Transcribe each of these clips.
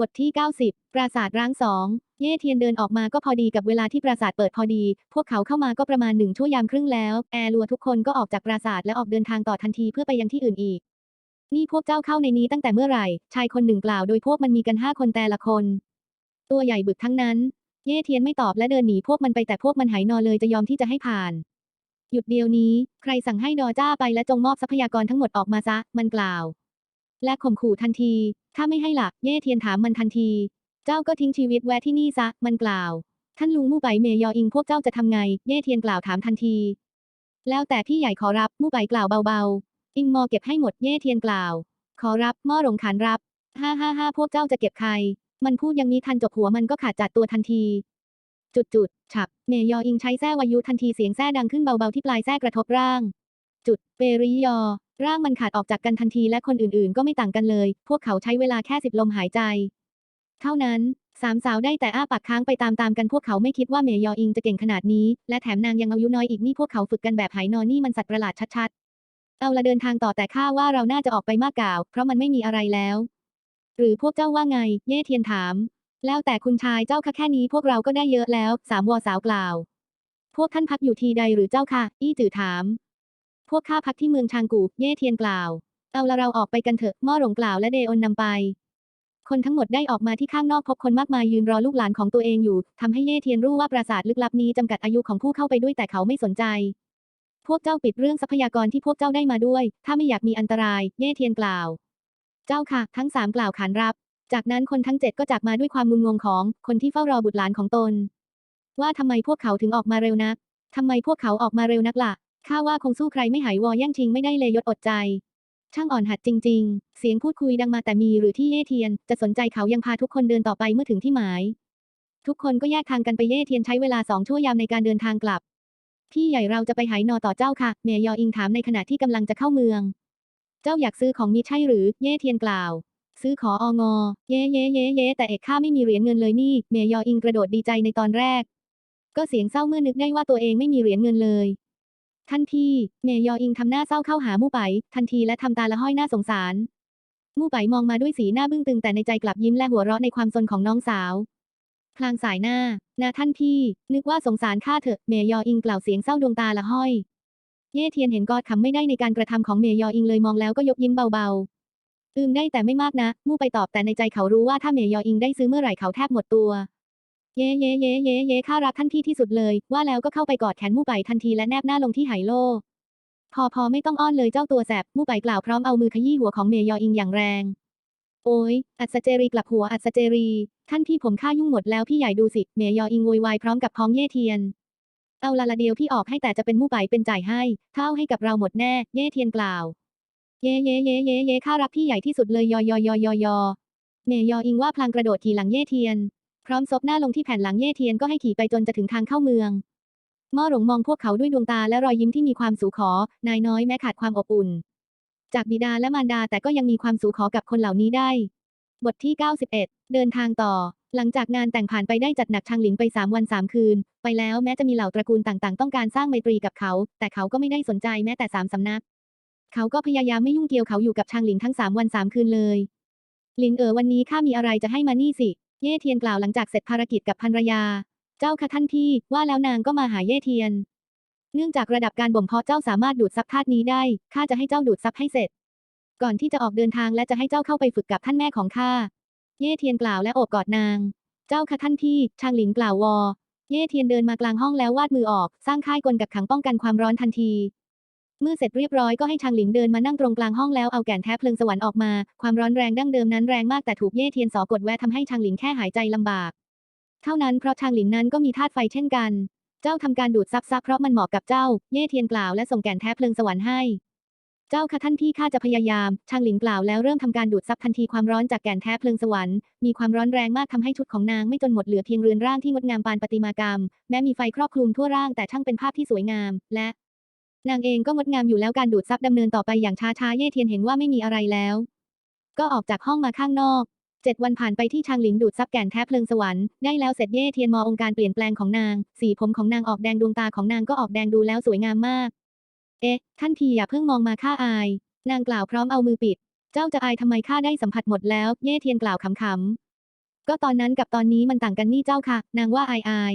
บทที่ 90 ปราสาทร้างสอง เย่เทียนเดินออกมาก็พอดีกับเวลาที่ปราสาทเปิดพอดี พวกเขาเข้ามาก็ประมาณหนึ่งชั่วยามครึ่งแล้ว แอร์ลัวทุกคนก็ออกจากปราสาทและออกเดินทางต่อทันทีเพื่อไปยังที่อื่นอีก นี่พวกเจ้าเข้าในนี้ตั้งแต่เมื่อไหร่ ชายคนหนึ่งกล่าวโดยพวกมันมีกันห้าคนแต่ละคน ตัวใหญ่บึกทั้งนั้น เย่เทียนไม่ตอบและเดินหนีพวกมันไปแต่พวกมันหายนอเลยจะยอมที่จะให้ผ่าน หยุดเดียวนี้ ใครสั่งให้ดอจ้าไปและจงมอบทรัพยากรทั้งหมดออกมาซะ มันกล่าว และข่มขู่ทันที ถ้าไม่ให้หลักเย่เทียนถามมันทันที เจ้าก็ทิ้งชีวิตแวะที่นี่ซะ มันกล่าว ท่านลุงมู่ไปเมยออิงพวกเจ้าจะทำไง เย่เทียนกล่าวถามทันที แล้วแต่พี่ใหญ่ขอรับมู่ไปกล่าวเบาๆ อิงมอเก็บให้หมดเย่เทียนกล่าว ขอรับม่อหลงขานรับฮ่าฮ่าฮ่าพวกเจ้าจะเก็บใคร มันพูดอย่างนี้ทันจบหัวมันก็ขาดจัดตัวทันที จุดจุดฉับ เมยออิงใช้แส้วายุทันทีเสียงแส้ดังขึ้นเบาๆที่ปลายแส้กระทบร่าง จุด เปริยอ ร่างมันขาดออกจากกันทันทีและคนอื่นๆ ก็ไม่ต่างกันเลย พวกเขาใช้เวลาแค่สิบลมหายใจ เท่านั้นสามสาวได้แต่อ้าปากค้างไปตามๆกันพวกเขาไม่คิดว่าเมยออิงจะเก่งขนาดนี้ และแถมนางยังอายุน้อยอีกนี่พวกเขาฝึกกันแบบหายนอนนี่มันสัตว์ประหลาดชัดๆ เอาละเดินทางต่อแต่ข้าว่าเราน่าจะออกไปมากกล่าว เพราะมันไม่มีอะไรแล้ว หรือพวกเจ้าว่าไง เย่เทียนถาม แล้วแต่คุณชายเจ้าค่ะแค่นี้พวกเราก็ได้เยอะแล้ว สามวอสาวกล่าว พวกท่านพักอยู่ที่ใดหรือเจ้าค่ะ อี้จือถาม วกข้าพักที่เมืองชางกู เย่เทียนกล่าว เอาละเราออกไปกันเถอะม่อหลงกล่าวและเดออนนำไป คนทั้งหมดได้ออกมาที่ข้างนอกพบคนมากมายยืนรอลูกหลานของตัวเองอยู่ทำให้เย่เทียนรู้ว่าปราสาทลึกลับนี้จำกัดอายุของผู้เข้าไปด้วยแต่เขาไม่สนใจ พวกเจ้าปิดเรื่องทรัพยากรที่พวกเจ้าได้มาด้วย ถ้าไม่อยากมีอันตราย เย่เทียนกล่าว เจ้าค่ะ ทั้งสามกล่าวขานรับ จากนั้นคนทั้งเจ็ดก็จากมาด้วยความงุนงงของคนที่เฝ้ารอบุตรหลานของตน ว่าทำไมพวกเขาถึงออกมาเร็วนักทำไมพวกเขาออกมาเร็วนักล่ะ ข้าว่าคงสู้ใครไม่หายวอแย่งชิงไม่ได้เลยยศอดใจ ช่างอ่อนหัดจริง ๆ เสียงพูดคุยดังมาแต่มีหรือที่เย่เทียน จะสนใจเขายังพาทุกคนเดินต่อไปเมื่อถึงที่หมาย ทุกคนก็แยกทางกันไปเย่เทียนใช้เวลาสองชั่วยามในการเดินทางกลับ พี่ใหญ่เราจะไปหายนอต่อเจ้าค่ะ เมยออิงถามในขณะที่กำลังจะเข้าเมือง เจ้าอยากซื้อของมิตรใช่หรือ เย่เทียนกล่าว ซื้อขอองอ เย่เย่เย่เย่แต่เอกข้าไม่มีเหรียญเงินเลยนี่ เมยออิงกระโดดดีใจในตอนแรก ก็เสียงเศร้าเมื่อนึกได้ว่าตัวเองไม่มีเหรียญเงินเลย ท่านพี่เมยออิงทำหน้าเศร้าเข้าหามู่ไป ทันทีและทำตาละห้อยหน้าสงสาร มู่ไปมองมาด้วยสีหน้าบึ้งตึงแต่ในใจกลับยิ้มและหัวเราะในความสนของน้องสาวพลางสายหน้า นาท่านพี่ นึกว่าสงสารข้าเถอะ เมยออิงกล่าวเสียงเศร้าดวงตาละห้อย เย่เทียนเห็นกอดคำไม่ได้ในการกระทำของเมยออิงเลยมองแล้วก็ยกยิ้มเบาๆ อืมได้แต่ไม่มากนะ มู่ไปตอบแต่ในใจเขารู้ว่าถ้าเมยออิงได้ซื้อเมื่อไหร่เขาแทบหมดตัว เย่เย่เย่เย่เย่ข้ารักท่านพี่ที่สุดเลย ว่าแล้วก็เข้าไปกอดแขนมู่ไปทันทีและแนบหน้าลงที่ไหโล พอพอไม่ต้องอ้อนเลยเจ้าตัวแสบมู่ไปกล่าวพร้อมเอามือขยี้หัวของเมยออิงอย่างแรง โอ้ยอัศเจรีกลับหัวอัศเจรี ท่านพี่ผมฆ่ายุ่งหมดแล้วพี่ใหญ่ดูสิ เมยออิงโวยวายพร้อมกับพ้องเย่เทียน เอาละละเดียวพี่ออกให้แต่จะเป็นมู่ไปเป็นจ่ายให้เท่าให้กับเราหมดแน่ เย่เทียนกล่าว เย่เย่เย่เย่เย่ข้ารักพี่ใหญ่ที่สุดเลยยอยอยอยอยอเมยออิงว่าพลางกระโดดขี่หลังเย่เทียน พร้อมซบหน้าลงที่แผ่นหลังเย่เทียนก็ให้ขี่ไปจนจะถึงทางเข้าเมืองม่อหลงมองพวกเขาด้วยดวงตาและรอยยิ้มที่มีความสูขอ นายน้อยแม้ขาดความอบอุ่น จากบิดาและมารดาแต่ก็ยังมีความสูขอกับคนเหล่านี้ได้ บทที่ 91 เดินทางต่อ หลังจากงานแต่งผ่านไปได้จัดหนักชางหลิงไป 3 วัน 3 คืน ไปแล้วแม้จะมีเหล่าตระกูลต่างๆ ต้องการสร้างไมตรีกับเขา แต่เขาก็ไม่ได้สนใจแม้แต่สามสำนัก เขาก็พยายามไม่ยุ่งเกี่ยวเขาอยู่กับชางหลิงทั้ง3วัน3คืนเลย หลิงเอ๋อวันนี้ข้ามีอะไรจะให้มานี่สิ เย่เทียนกล่าวหลังจากเสร็จภารกิจกับภรรยา เจ้าค่ะท่านพี่ ว่าแล้วนางก็มาหาเย่เทียน เนื่องจากระดับการบ่มเพาะเจ้าสามารถดูดซับธาตุนี้ได้ ข้าจะให้เจ้าดูดซับให้เสร็จ ก่อนที่จะออกเดินทางและจะให้เจ้าเข้าไปฝึกกับท่านแม่ของข้า เย่เทียนกล่าวและโอบกอดนาง เจ้าค่ะท่านพี่ ชางหลิงกล่าววอ เย่เทียนเดินมากลางห้องแล้ววาดมือออก สร้างค่ายกลกักขังป้องกันความร้อนทันที เมื่อเสร็จเรียบร้อยก็ให้ชางหลิงเดินมานั่งตรงกลางห้องแล้วเอาแก่นแท้เพลิงสวรรค์ออกมา ความร้อนแรงดั้งเดิมนั้นแรงมากแต่ถูกเย่เทียนสอกดแวะทำให้ชางหลิงแค่หายใจลำบาก เท่านั้นเพราะชางหลิงนั้นก็มีธาตุไฟเช่นกัน เจ้าทำการดูดซับซับเพราะมันเหมาะกับเจ้า เย่เทียนกล่าวและส่งแก่นแท้เพลิงสวรรค์ให้ เจ้าค่ะท่านพี่ข้าจะพยายาม ชางหลิงกล่าวแล้วเริ่มทำการดูดซับทันทีความร้อนจากแก่นแท้เพลิงสวรรค์ มีความร้อนแรงมากทำให้ชุดของนางไม่จนหมดเหลือเพียงเรือนร่างที่งดงามปานประติมากรรม แม้มีไฟครอบคลุมทั่วร่างแต่ช่างเป็นภาพที่สวยงาม และ นางเองก็งดงามอยู่แล้วการดูดซับดำเนินต่อไปอย่างช้าๆเย่เทียนเห็นว่าไม่มีอะไรแล้ว ก็ออกจากห้องมาข้างนอกเจ็ดวันผ่านไปที่ชางหลิงดูดซับแก่นแท้เพลิงสวรรค์ได้แล้วเสร็จเย่เทียนมอองค์การเปลี่ยนแปลงของนาง สีผมของนางออกแดงดวงตาของนางก็ออกแดงดูแล้วสวยงามมาก เอ๊ะ ท่านทีอย่าเพิ่งมองมาข้าอาย นางกล่าวพร้อมเอามือปิด เจ้าจะอายทำไมข้าได้สัมผัสหมดแล้ว เย่เทียนกล่าวขำๆก็ตอนนั้นกับตอนนี้มันต่างกันนี่เจ้าค่ะ นางว่าอายอาย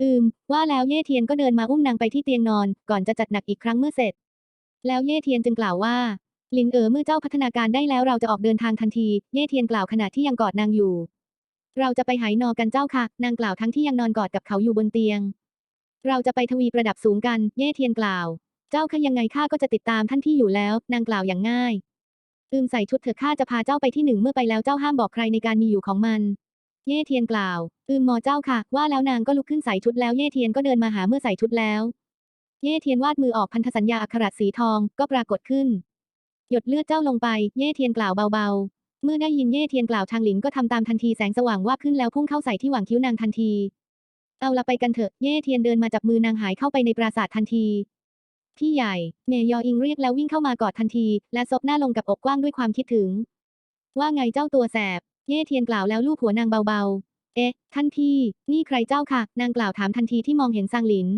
อืม ว่าแล้วเย่เทียนก็เดินมาอุ้มนางไปที่เตียงนอน ก่อนจะจัดหนักอีกครั้งเมื่อเสร็จ แล้วเย่เทียนจึงกล่าวว่า ลินเอ๋อเมื่อเจ้าพัฒนาการได้แล้วเราจะออกเดินทางทันที เย่เทียนกล่าวขณะที่ยังกอดนางอยู่ เราจะไปไหนอกันเจ้าค่ะ นางกล่าวทั้งที่ยังนอนกอดกับเขาอยู่บนเตียง เราจะไปทวีประดับสูงกัน เย่เทียนกล่าว เจ้าค่ะยังไงข้าก็จะติดตามท่านที่อยู่แล้ว นางกล่าวอย่างง่าย อืมใส่ชุดเถอะข้าจะพาเจ้าไปที่หนึ่งเมื่อไปแล้วเจ้าห้ามบอกใครในการมีอยู่ของมัน เย่เทียนกล่าว อืมหมอเจ้าค่ะ ว่าแล้วนางก็ลุกขึ้นใส่ชุดแล้วเย่เทียนก็เดินมาหาเมื่อใส่ชุดแล้ว เย่เทียนวาดมือออกพันธสัญญาอักขระสีทองก็ปรากฏขึ้น หยดเลือดเจ้าลงไป เย่เทียนกล่าวเบาๆ เมื่อได้ยินเย่เทียนกล่าวชางหลินก็ทำตามทันทีแสงสว่างวาบขึ้นแล้วพุ่งเข้าใส่ที่หว่างคิ้วนางทันที เอาละไปกันเถอะ เย่เทียนเดินมาจับมือนางหายเข้าไปในปราสาททันทีพี่ใหญ่ เมยออิงเรียกแล้ววิ่งเข้ามากอดทันที และซบหน้าลงกับอกกว้างด้วยความคิดถึง ว่าไงเจ้าตัวแสบ เย่เทียนกล่าวแล้วลูบหัวนางเบาๆ เอ๊ะ ท่านพี่ นี่ใครเจ้าค่ะ นางกล่าวถามทันทีที่มองเห็นซางหลิน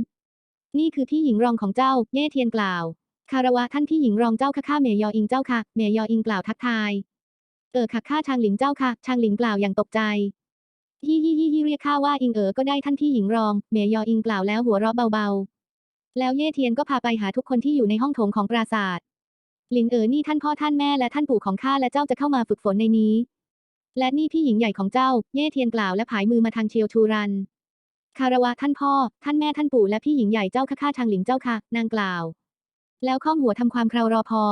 นี่คือพี่หญิงรองของเจ้า เย่เทียนกล่าว คารวะท่านพี่หญิงรองเจ้าค่ะข้าเมยออิงเจ้าค่ะ เมยออิงกล่าวทักทาย เออค่ะข้าชางหลินเจ้าค่ะ ชางหลินกล่าวอย่างตกใจฮิฮิฮิฮิเรียกข้าว่าอิงเอ๋อก็ได้ท่านพี่หญิงรอง เมยออิงกล่าวแล้วหัวเราะเบาๆ แล้วเย่เทียนก็พาไปหาทุกคนที่อยู่ในห้องโถงของปราสาทหลินเอ๋อนี่ท่านพ่อท่านแม่และท่านปู่ของข้าและเจ้าจะเข้ามาฝึกฝนในนี้ และนี่พี่หญิงใหญ่ของเจ้า เย่เทียนกล่าวและผายมือมาทางเชียวทูรัน คารวะท่านพ่อ ท่านแม่ท่านปู่และพี่หญิงใหญ่เจ้าข้าข้าชางหลินเจ้าค่ะ นางกล่าว แล้วข้อมหัวทำความคราวรอพอ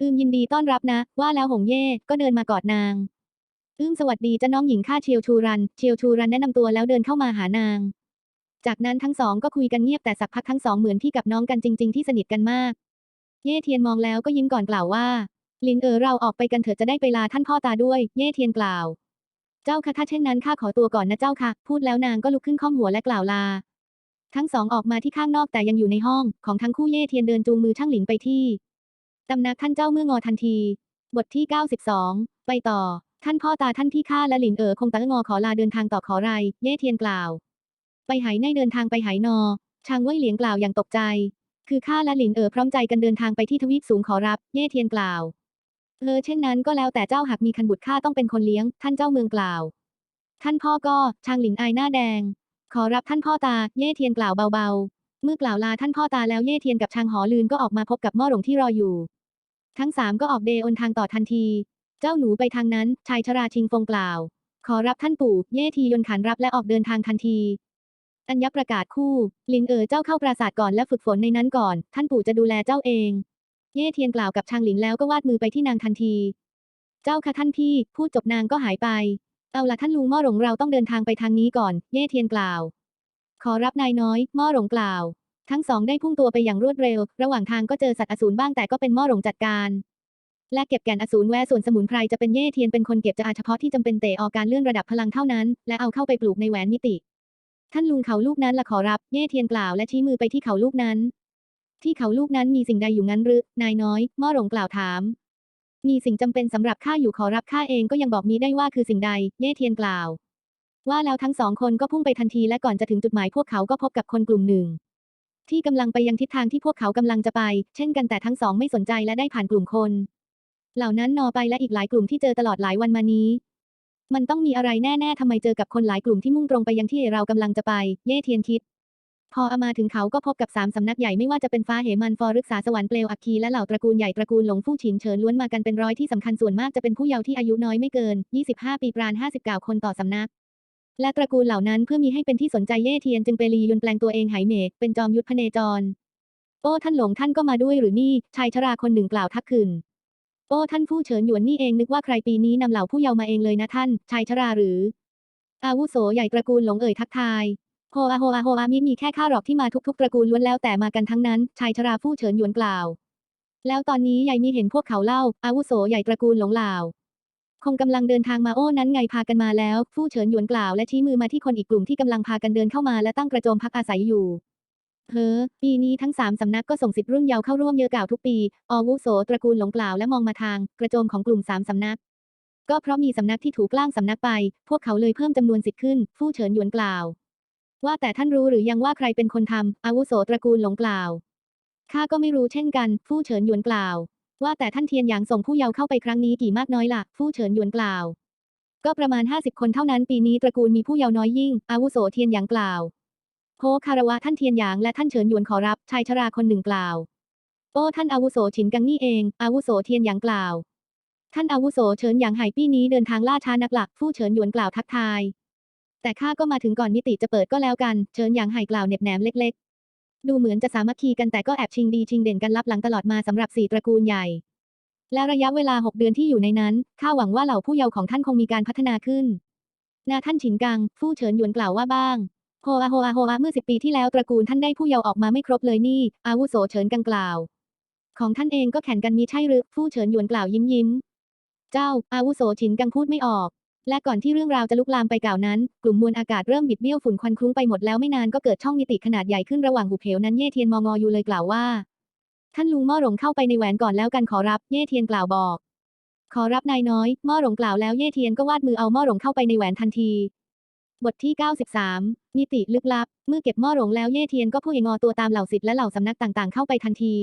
อืมยินดีต้อนรับนะ ว่าแล้วหงเย่ก็เดินมากอดนาง อืมสวัสดีจ้าน้องหญิงข้าเชียวทูรัน เชียวทูรันแนะนำตัวแล้วเดินเข้ามาหานาง จากนั้นทั้งสองก็คุยกันเงียบแต่สักพักทั้งสองเหมือนพี่กับน้องกันจริง ๆ ที่สนิทกันมาก เย่เทียนมองแล้วก็ยิ้มก่อนกล่าวว่า ลินเอ๋อเราออกไปกันเถอะจะได้ไปลาท่านพ่อตาด้วย เย่เทียนกล่าว เจ้าค่ะถ้าเช่นนั้นข้าขอตัวก่อนนะเจ้าค่ะ พูดแล้วนางก็ลุกขึ้นข้อมหัวและกล่าวลา ทั้งสองออกมาที่ข้างนอกแต่ยังอยู่ในห้อง ของทั้งคู่เย่เทียนเดินจูงมือช่างหลินไปที่ตำหนักท่านเจ้าเมื่องอทันที บทที่ 92 ไปต่อ ท่านพ่อตาท่านพี่ข้าและหลินเอ๋อคงตั้งงอขอลาเดินทางต่อขอไร เย่เทียนกล่าว ไปไหในเดินทางไปไหนอชางเว่ยเหลียงกล่าวอย่างตกใจ คือข้าและหลินเอ๋อพร้อมใจกันเดินทางไปที่ทวีปสูงขอรับ เย่เทียนกล่าว เออเช่นนั้นก็แล้วแต่เจ้าหากมีคันบุตรข้าต้องเป็นคนเลี้ยง ท่านเจ้าเมืองกล่าว ท่านพ่อก็ชางหลินอายหน้าแดง ขอรับท่านพ่อตา เย่เทียนกล่าวเบาๆ เมื่อกล่าวลาท่านพ่อตาแล้วเย่เทียนกับชางหอลืนก็ออกมาพบกับม่อหลงที่รออยู่ ทั้งสามก็ออกเดอนทางต่อทันที เจ้าหนูไปทางนั้น ชายชราชิงฟงกล่าว ขอรับท่านปู่ เย่ทียนขันรับและออกเดินทางทันทีอัญญประกาศคู่ ลินเอ๋อเจ้าเข้าปราสาทก่อนและฝึกฝนในนั้นก่อน ท่านปู่จะดูแลเจ้าเอง เย่เทียนกล่าวกับชางหลินแล้วก็วาดมือไปที่นางทันที เจ้าค่ะท่านพี่ พูดจบนางก็หายไป เอาละท่านลุงม่อหลงเราต้องเดินทางไปทางนี้ก่อน เย่เทียนกล่าว ขอรับนายน้อยม่อหลงกล่าว ทั้งสองได้พุ่งตัวไปอย่างรวดเร็ว ระหว่างทางก็เจอสัตว์อสูรบ้างแต่ก็เป็นม่อหลงจัดการ และเก็บแก่นอสูรแวส่วนสมุนไพรจะเป็นเย่เทียนเป็นคนเก็บจะอาเฉพาะที่จำเป็นเตะออกการเลื่อนระดับพลังเท่านั้น และเอาเข้าไปปลูกในแหวนมิติ ท่านลุงเขาลูกนั้นละขอรับ เย่เทียนกล่าวและชี้มือไปที่เขาลูกนั้น ที่เขาลูกนั้นมีสิ่งใดอยู่งั้นหรือ นายน้อยม่อหลงกล่าวถาม มีสิ่งจำเป็นสำหรับข้าอยู่ขอรับข้าเองก็ยังบอกมีได้ว่าคือสิ่งใด เย่เทียนกล่าว ว่าแล้วทั้งสองคนก็พุ่งไปทันทีและก่อนจะถึงจุดหมายพวกเขาก็พบกับคนกลุ่มหนึ่ง ที่กำลังไปยังทิศทางที่พวกเขากำลังจะไป เช่นกันแต่ทั้งสองไม่สนใจและได้ผ่านกลุ่มคน เหล่านั้นนอไปและอีกหลายกลุ่มที่เจอตลอดหลายวันมานี้ มันต้องมีอะไรแน่ๆทำไมเจอกับคนหลายกลุ่มที่มุ่งตรงไปยังที่เรากำลังจะไป เย่เทียนคิด พออามาถึงเขาก็พบกับสามสำนักใหญ่ไม่ว่าจะเป็นฟ้าเหมันฟอรึกษาสวรรค์เปลวอัคคีและเหล่าตระกูลใหญ่ตระกูลหลงฟู่ฉินเฉินล้วนมากันเป็นร้อยที่สำคัญส่วนมากจะเป็นผู้เยาว์ที่อายุน้อยไม่เกิน 25 ปีปราณ59 คนต่อสำนัก และตระกูลเหล่านั้นเพื่อมีให้เป็นที่สนใจเย่เทียนจึงไปรียุนแปลงตัวเองไหเหมเป็นจอมยุทธพเนจร โอ้ท่านหลงท่านก็มาด้วยหรือนี่ชายชราคนหนึ่งกล่าวทักขึ้นโอ้ท่านผู้เฉินหยวนนี่เองนึกว่าใครปีนี้นำเหล่าผู้เยาว์มาเองเลยนะท่านชายชราหรือ อาวุโสใหญ่ตระกูลหลงเอ่ยทักทาย โฮอาโฮอาโฮอามิมีแค่ข้าหรอกที่มาทุกๆตระกูลล้วนแล้วแต่มากันทั้งนั้น ชายชราผู้เฉินหยวนกล่าว แล้วตอนนี้ยายมีเห็นพวกเขาเล่า อาวุโสใหญ่ตระกูลหลงเหล่าคงกำลังเดินทางมาโอ้นั้นไงพากันมาแล้ว ผู้เฉินหยวนกล่าวและชี้มือมาที่คนอีกกลุ่มที่กำลังพากันเดินเข้ามาและตั้งกระโจมพักอาศัยอยู่เฮ้อปีนี้ทั้งสามสำนักก็ส่งสิทธิ์รุ่นเยาว์เข้าร่วมเยอะเก่าวทุกปีอาวุโสตระกูลหลงกล่าวและมองมาทาง กระโจมของกลุ่มสามสำนัก ก็เพราะมีสำนักที่ถูกล่างสำนักไป พวกเขาเลยเพิ่มจำนวนสิทธิ์ขึ้น ผู้เฉินหยวนกล่าว ว่าแต่ท่านรู้หรือยังว่าใครเป็นคนทำอาวุโสตระกูลหลงกล่าว ข้าก็ไม่รู้เช่นกัน ผู้เฉินหยวนกล่าว ว่าแต่ท่านเทียนหยางส่งผู้เยาว์เข้าไปครั้งนี้กี่มากน้อยล่ะ ผู้เฉินหยวนกล่าว ก็ประมาณ 50 คนเท่านั้นปีนี้ตระกูลมีผู้เยาว์น้อยยิ่ง อาวุโสเทียนหยางกล่าวโฮคารวะท่านเทียนหยางและท่านเฉินหยวนขอรับ ชายชราคนหนึ่งกล่าว โอ้ท่านอาวุโสฉินกังนี่เอง อาวุโสเทียนหยางกล่าว ท่านอาวุโสเฉินหยางไห่ปี้นี้เดินทางล่าช้านักหลัก ผู้เฉินหยวนกล่าวทักทาย แต่ข้าก็มาถึงก่อนนิติจะเปิดก็แล้วกันเฉินหยางไห่กล่าวเน็บแหนมเล็ก ๆ ดูเหมือนจะสามัคคีกันแต่ก็แอบชิงดีชิงเด่นกันลับหลังตลอดมาสำหรับสี่ตระกูลใหญ่ และระยะเวลา6เดือนที่อยู่ในนั้นข้าหวังว่าเหล่าผู้เยาว์ของท่านคงมีการพัฒนาขึ้น นาท่านฉินกัง ผู้เฉินหยวนกล่าวว่าบ้างโฮอาโฮอาโฮอาเมื่อสิบปีที่แล้วตระกูลท่านได้ผู้เยาว์ออกมาไม่ครบเลยนี่ อาวุโสเฉินกังกล่าว ของท่านเองก็แข่งกันมีใช่หรือผู้เฉินหยวนกล่าวยิ้มยิ้ม เจ้า อาวุโสฉินกังพูดไม่ออก และก่อนที่เรื่องราวจะลุกลามไปกล่าวนั้น กลุ่มมวลอากาศเริ่มบิดเบี้ยวฝุ่นควันคลุ้งไปหมดแล้วไม่นานก็เกิดช่องมิติขนาดใหญ่ขึ้นระหว่างหุบเหวนั้นเย่เทียนมองออยู่เลยกล่าวว่า ท่านลุงม่อหลงเข้าไปในแหวนก่อนแล้วกันขอรับเย่เทียนกล่าวบอก ขอรับนายน้อยม่อหลงกล่าวแล้วเย่เทียนก็วาดมือเอาม่อหลงเข้าไปในแหวนทันที บทที่ 93 มิติลึกลับ เมื่อเก็บม่อหลงแล้วเย่เทียนก็พูดงอตัวตามเหล่าศิษย์และเหล่าสำนักต่างๆเข้าไปทันที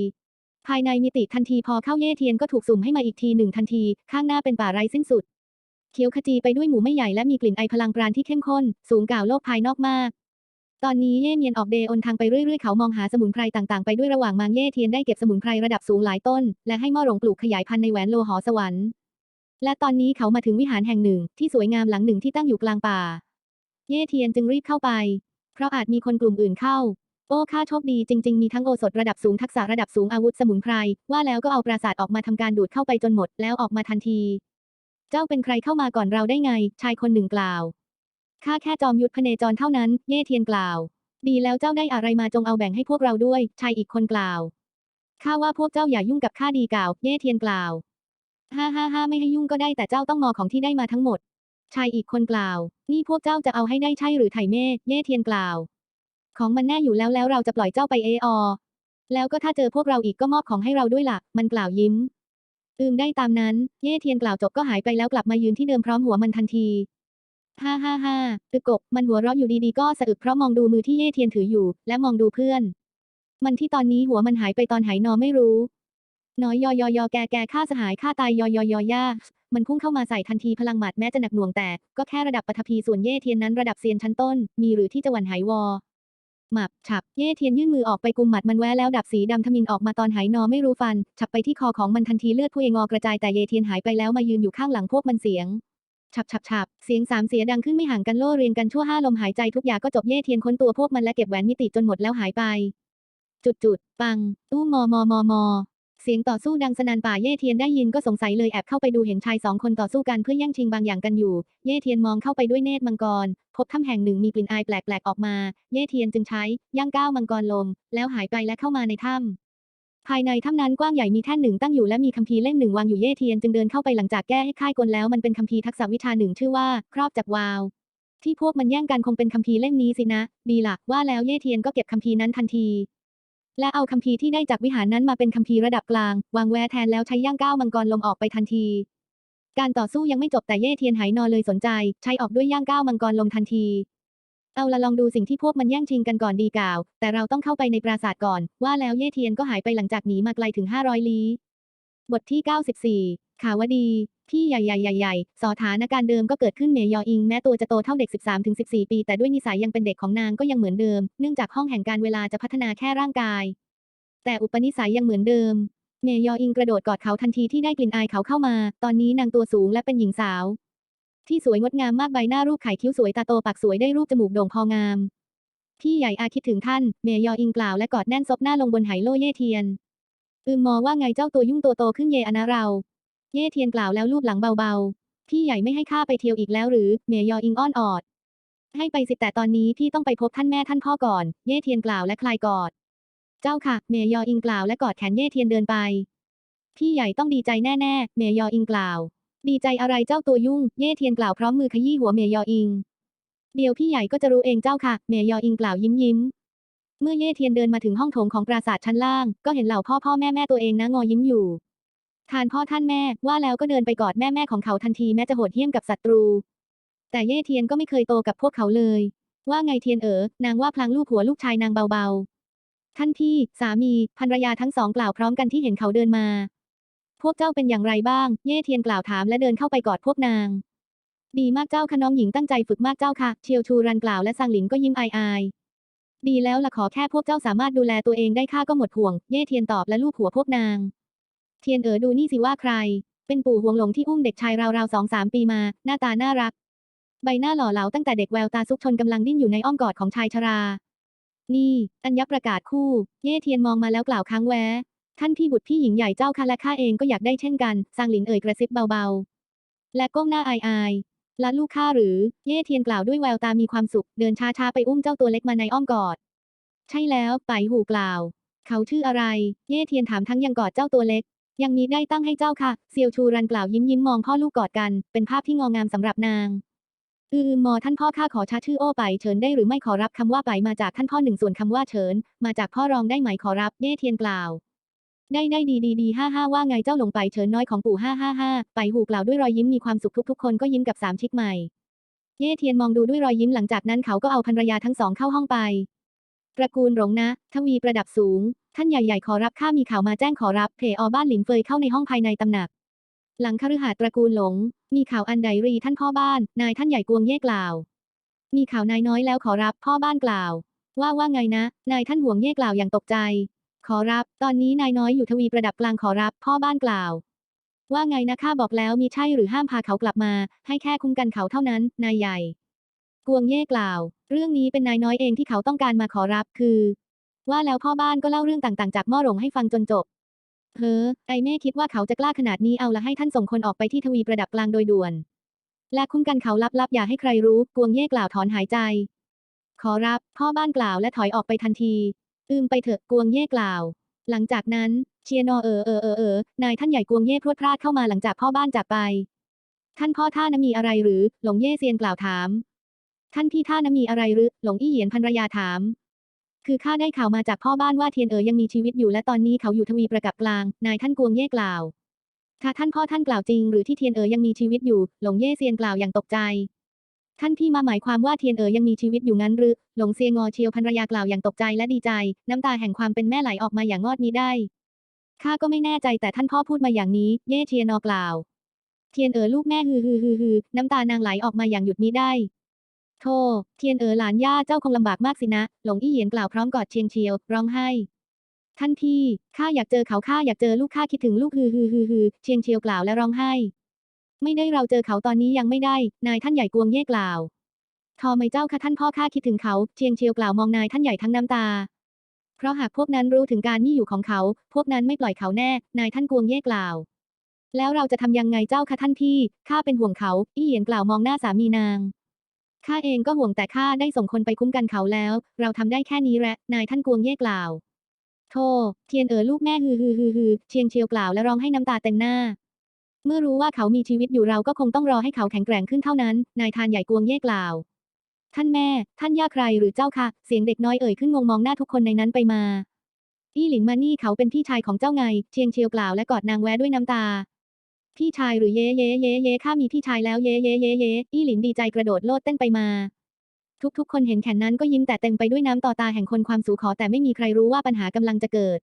ภายในมิติทันทีพอเข้าเย่เทียนก็ถูกสุ่มให้มาอีกทีหนึ่งทันที ข้างหน้าเป็นป่าไร้สิ้นสุด เขียวขจีไปด้วยหมูไม่ใหญ่และมีกลิ่นไอพลังปราณที่เข้มข้น สูงก่าวโลกภายนอกมาก ตอนนี้เย่เมียนออกเดอนทางไปเรื่อยๆ เขามองหาสมุนไพรต่างๆ ไปด้วยระหว่างมางเย่เทียนได้เก็บสมุนไพรระดับสูงหลายต้น และให้ม่อหลงปลูกขยายพันธุ์ในแหวนโลหอสวรรค์ และตอนนี้เขามาถึงวิหารแห่งหนึ่ง ที่สวยงามหลังหนึ่งที่ตั้งอยู่กลางป่า เย่เทียนจึงรีบเข้าไป เพราะอาจมีคนกลุ่มอื่นเข้าโอ้ข้าโชคดีจริง ๆ มีทั้งโอสถระดับสูงทักษะระดับสูงอาวุธสมุนไพร ว่าแล้วก็เอาปราสาทออกมาทำการดูดเข้าไปจนหมดแล้วออกมาทันที เจ้าเป็นใครเข้ามาก่อนเราได้ไง ชายคนหนึ่งกล่าว ข้าแค่จอมยุทธพเนจรเท่านั้น เย่เทียนกล่าว ดีแล้วเจ้าได้อะไรมาจงเอาแบ่งให้พวกเราด้วย ชายอีกคนกล่าว ข้าว่าพวกเจ้าอย่ายุ่งกับข้าดีกล่าว เย่เทียนกล่าว ฮ่าฮ่าฮ่าไม่ให้ยุ่งก็ได้แต่เจ้าต้องมอของที่ได้มาทั้งหมด ชายอีกคนกล่าว นี่พวกเจ้าจะเอาให้ได้ใช่หรือไถเม่ เย่เทียนกล่าว ของมันแน่อยู่แล้วแล้วเราจะปล่อยเจ้าไปเอออแล้วก็ถ้าเจอพวกเราอีกก็มอบของให้เราด้วยล่ะ มันกล่าวยิ้ม อืมได้ตามนั้น เย่เทียนกล่าวจบก็หายไปแล้วกลับมายืนที่เดิมพร้อมหัวมันทันที ฮ่าฮ่าฮ่าตึกกบมันหัวเราะอยู่ดีๆก็สะอึกเพราะมองดูมือที่เย่เทียนถืออยู่ และมองดูเพื่อน มันที่ตอนนี้หัวมันหายไปตอนหายนอไม่รู้ น้อยยอยอยอแกแกฆ่าสหายฆ่าตายยอยอยอย่ามันพุ่งเข้ามาใส่ทันทีพลังหมัดแม้จะหนักหน่วงแต่ ก็แค่ระดับปฐพีส่วนเย่เทียนนั้นระดับเซียนชั้นต้น มีหรือที่จะหวั่นหายวอ หมับ ฉับ เย่เทียนยื่นมือออกไปกุมหมัดมันแว้แล้วดับสีดำทมินออกมาตอนหายนอไม่รู้ฟัน ฉับไปที่คอของมันทันทีเลือดพุ่งงอกระจายแต่เย่เทียนหายไปแล้วมายืนอยู่ข้างหลังพวกมันเสียงฉับฉับฉับเสียงสามเสียดังขึ้นไม่ห่างกันโล่เรียงกันชั่วห้าลมหายใจทุกอย่างก็จบเย่เทียนค้นตัวพวกมันและเก็บแหวนมิติจนหมดแล้วหายไป จุดจุดปัง ตู้มอมอมอมอ เสียงต่อสู้ดังสนั่นป่าเย่เทียนได้ยินก็สงสัยเลยแอบเข้าไปดูเห็นชายสองคนต่อสู้กันเพื่อแย่งชิงบางอย่างกันอยู่ เย่เทียนมองเข้าไปด้วยเนตรมังกร พบถ้ำแห่งหนึ่งมีกลิ่นอายแปลกๆออกมา เย่เทียนจึงใช้ย่างก้าวมังกรลม แล้วหายไปและเข้ามาในถ้ำภายในถ้ำนั้นกว้างใหญ่มีแท่นหนึ่งตั้งอยู่และมีคัมภีร์เล่มหนึ่งวางอยู่เย่เทียนจึงเดินเข้าไปหลังจากแก้ให้ค่ายกลแล้วมันเป็นคัมภีร์ทักษะวิชาหนึ่งชื่อว่า ครอบจักรวาลที่พวกมันแย่งกันคงเป็นคัมภีร์เล่มนี้สินะ ดีละว่าแล้วเย่เทียนก็เก็บคัมภีร์นั้นทันที และเอาคัมภีร์ที่ได้จากวิหารนั้นมาเป็นคัมภีร์ระดับกลาง วางแวแทนแล้วใช้ย่างก้าวมังกรลมออกไปทันที การต่อสู้ยังไม่จบแต่เย่เทียนหายนอเลยสนใจ ใช้ออกด้วยย่างก้าวมังกรลมทันที เอาละลองดูสิ่งที่พวกมันแย่งชิงกันก่อนดีกล่าว แต่เราต้องเข้าไปในปราสาทก่อน ว่าแล้วเย่เทียนก็หายไปหลังจากหนีมาไกลถึง 500ลี้บทที่ 94 ขาวดี พี่ใหญ่ใหญ่ใหญ่ใหญ่สถานการณ์เดิมก็เกิดขึ้นเมยออิงแม้ตัวจะโตเท่าเด็ก 13-14 ปี แต่ด้วยนิสัยยังเป็นเด็กของนางก็ยังเหมือนเดิม เนื่องจากห้องแห่งการเวลาจะพัฒนาแค่ร่างกาย แต่อุปนิสัยยังเหมือนเดิม เมยออิงกระโดดกอดเขาทันทีที่ได้กลิ่นอายเขาเข้ามา ตอนนี้นางตัวสูงและเป็นหญิงสาว ที่สวยงดงามมากใบหน้ารูปไข่คิ้วสวยตาโตปากสวยได้รูปจมูกโด่งพองามพี่ใหญ่อาคิดถึงท่าน เมยออิงกล่าวและกอดแน่นซบหน้าลงบนไหโลเย่เทียน อืมมอว่าไงเจ้าตัวยุ่งตัวโตขึ้นเยอนะเรา เย่เทียนกล่าวแล้วลูบหลังเบาๆ พี่ใหญ่ไม่ให้ข้าไปเที่ยวอีกแล้วหรือ เมยออิงอ้อนออด ให้ไปสิแต่ตอนนี้พี่ต้องไปพบท่านแม่ท่านพ่อก่อน เย่เทียนกล่าวและคลายกอด เจ้าค่ะ เมยออิงกล่าวและกอดแขนเย่เทียนเดินไป พี่ใหญ่ต้องดีใจแน่ๆ เมยออิงกล่าว ดีใจอะไรเจ้าตัวยุ่ง เย่เทียนกล่าวพร้อมมือขยี้หัวเมยออิง เดี๋ยวพี่ใหญ่ก็จะรู้เองเจ้าค่ะ เมยออิงกล่าวยิ้มยิ้มเมื่อเย่เทียนเดินมาถึงห้องโถงของปราสาทชั้นล่าง ก็เห็นเหล่าพ่อพ่อแม่แม่ตัวเองนะงอยิ้มอยู่ ทานพ่อท่านแม่ ว่าแล้วก็เดินไปกอดแม่แม่ของเขาทันทีแม้จะโหดเหี้ยมกับศัตรู แต่เย่เทียนก็ไม่เคยโตกับพวกเขาเลย ว่าไงเทียนเอ๋อนางว่าพลางลูกหัวลูกชายนางเบาๆ ท่านพี่ สามีภรรยาทั้งสองกล่าวพร้อมกันที่เห็นเขาเดินมา พวกเจ้าเป็นอย่างไรบ้าง เย่เทียนกล่าวถามและเดินเข้าไปกอดพวกนาง ดีมากเจ้าคะน้องหญิงตั้งใจฝึกมากเจ้าค่ะ เชียวชูรันกล่าวและซางหลินก็ยิ้มอายๆดีแล้วละขอแค่พวกเจ้าสามารถดูแลตัวเองได้ข้าก็หมดห่วง เย่เทียนตอบและลูบหัวพวกนาง เทียนเอ๋อดูนี่สิว่าใคร เป็นปู่หวงหลงที่อุ้มเด็กชายราวๆสองสามปีมา หน้าตาน่ารัก ใบหน้าหล่อเหลาตั้งแต่เด็กแววตาซุกชนกำลังดิ้นอยู่ในอ้อมกอดของชายชรา นี่ อัญญประกาศคู่ เย่เทียนมองมาแล้วกล่าวค้างแวท่านพี่บุตรพี่หญิงใหญ่เจ้าค่ะและข้าเองก็อยากได้เช่นกันซางหลินเอ่ยกระซิบเบาๆ และก้มหน้าอายอายๆละลูกข้าหรือ เย่เทียนกล่าวด้วยแววตามีความสุข เดินช้าๆไปอุ้มเจ้าตัวเล็กมาในอ้อมกอด ใช่แล้ว ไปหูกล่าว เขาชื่ออะไร เย่เทียนถามทั้งยังกอดเจ้าตัวเล็ก ยังมีได้ตั้งให้เจ้าค่ะ เซียวชูรันกล่าวยิ้มยิ้มมองพ่อลูกกอดกัน เป็นภาพที่งองามสำหรับนาง อือมอท่านพ่อข้าขอชาชื่อโอ้ไปเฉินได้หรือไม่ขอรับคำว่าไปมาจากท่านพ่อหนึ่งส่วนคำว่าเฉิน มาจากพ่อรองได้ไหมขอรับเย่เทียนกล่าว ได้ได้ดีดีดีห้าห้าว่าไงเจ้าหลงไปเฉินน้อยของปู่ห้าห้าห้าไปหูกล่าวด้วยรอยยิ้มมีความสุขทุกทุกคนก็ยิ้มกับสามชิกใหม่ เย่เทียนมองดูด้วยรอยยิ้มหลังจากนั้นเขาก็เอาภรรยาทั้งสองเข้าห้องไปตระกูลหลงนะ ทวีประดับสูง ท่านใหญ่ๆ ขอรับข้ามีข่าวมาแจ้งขอรับเพออบ้านหลินเฟยเข้าในห้องภายในตำหนัก หลังคฤหาสน์ตระกูลหลง มีข่าวอันใดรีท่านพ่อบ้าน นายท่านใหญ่กวงเย่กล่าว มีข่าวนายน้อยแล้วขอรับพ่อบ้านกล่าว ว่าว่าไงนะ นายท่านห่วงเย่กล่าวอย่างตกใจ ขอรับ ตอนนี้นายน้อยอยู่ทวีประดับกลางขอรับพ่อบ้านกล่าว ว่าไงนะข้าบอกแล้วมีใช่หรือห้ามพาเขากลับมา ให้แค่คุ้มกันเขาเท่านั้น นายใหญ่ กวงเย่กล่าว เรื่องนี้เป็นนายน้อยเองที่เขาต้องการมาขอรับคือ ว่าแล้วพ่อบ้านก็เล่าเรื่องต่างๆ จากม่อหลงให้ฟังจนจบ เฮ้อ ไอเม่คิดว่าเขาจะกล้าขนาดนี้เอาละให้ท่านส่งคนออกไปที่ทวีประดับกลางโดยด่วน และคุ้มกันเขาลับๆอย่าให้ใครรู้ กวงเย่กล่าวถอนหายใจ ขอรับ พ่อบ้านกล่าวและถอยออกไปทันที อืมไปเถอะ กวงเย่กล่าว หลังจากนั้น เชียนอเออเออเออเออนายท่านใหญ่กวงเย่พรวดพลาดเข้ามาหลังจากพ่อบ้านจากไป ท่านพ่อท่านมีอะไรหรือ หลงเย่เซียนกล่าวถาม ท่านพี่ท่านมีอะไรหรือ หลงอี้เหยียนภรรยาถาม คือข้าได้ข่าวมาจากพ่อบ้านว่าเทียนเอ๋อยังมีชีวิตอยู่และตอนนี้เขาอยู่ทวีประกับกลาง นายท่านกวงเย่กล่าวถ้าท่านพ่อท่านกล่าวจริงหรือที่เทียนเอ๋อยังมีชีวิตอยู่หลงเย่เซียนกล่าวอย่างตกใจ ท่านพี่มาหมายความว่าเทียนเอ๋อยังมีชีวิตอยู่งั้นหรือหลงเซียงอเชียวภรรยากล่าวอย่างตกใจและดีใจ น้ำตาแห่งความเป็นแม่ไหลออกมาอย่างงอดนี้ได้ข้าก็ไม่แน่ใจแต่ท่านพ่อพูดมาอย่างนี้ เย่เทียนอกล่าว เทียนเอ๋อลูกแม่ฮือฮือฮือฮือน้ำตานางไหลออกมาอย่างหยุดมิได้ โธ่เทียนเอ๋อหลานย่าเจ้าคงลำบากมากสินะ หลงอี้เหยียนกล่าวพร้อมกอดเชียงเชียว ร้องไห้ ท่านพี่ ข้าอยากเจอเขาข้าอยากเจอลูกข้าคิดถึงลูกฮือฮือฮือฮือเชียงเชียวกล่าวและร้องไห้ ไม่ได้เราเจอเขาตอนนี้ยังไม่ได้ นายท่านใหญ่กวงเย่กล่าวทอไหมเจ้าค่ะท่านพ่อข้าคิดถึงเขา เชียงเชียวกล่าวมองนายท่านใหญ่ทั้งน้ำตา เพราะหากพวกนั้นรู้ถึงการนี่อยู่ของเขา พวกนั้นไม่ปล่อยเขาแน่ นายท่านกวงเย่กล่าว แล้วเราจะทำยังไงเจ้าค่ะท่านพี่ ข้าเป็นห่วงเขา อี้เหยียนกล่าวมองหน้าสามีนาง ข้าเองก็ห่วงแต่ข้าได้ส่งคนไปคุ้มกันเขาแล้ว เราทำได้แค่นี้แหละ นายท่านกวงเย่กล่าว โธ่เทียนเอ๋อลูกแม่ฮือฮือฮือฮือเชียงเชียวกล่าวและร้องให้น้ำตาเต็มหน้า เมื่อรู้ว่าเขามีชีวิตอยู่เราก็คงต้องรอให้เขาแข็งแกร่งขึ้นเท่านั้น นายทานใหญ่กวงเย่กล่าว ท่านแม่ ท่านย่าใครหรือเจ้าค่ะ เสียงเด็กน้อยเอ่ยขึ้นงงมองหน้าทุกคนในนั้นไปมาอี้หลินมานี่เขาเป็นพี่ชายของเจ้าไง เชียงเชียวกล่าวและกอดนางแวะด้วยน้ำตา พี่ชายหรือเย้เย้เย้เย้ข้ามีพี่ชายแล้วเย้เย้เย้เย้อี้หลินดีใจกระโดดโลดเต้นไปมา ทุกๆ คนเห็นแขนนั้นก็ยิ้มแต่เต็มไปด้วยน้ำต่อตาแห่งคนความสูขอแต่ไม่มีใครรู้ว่าปัญหากำลังจะเกิด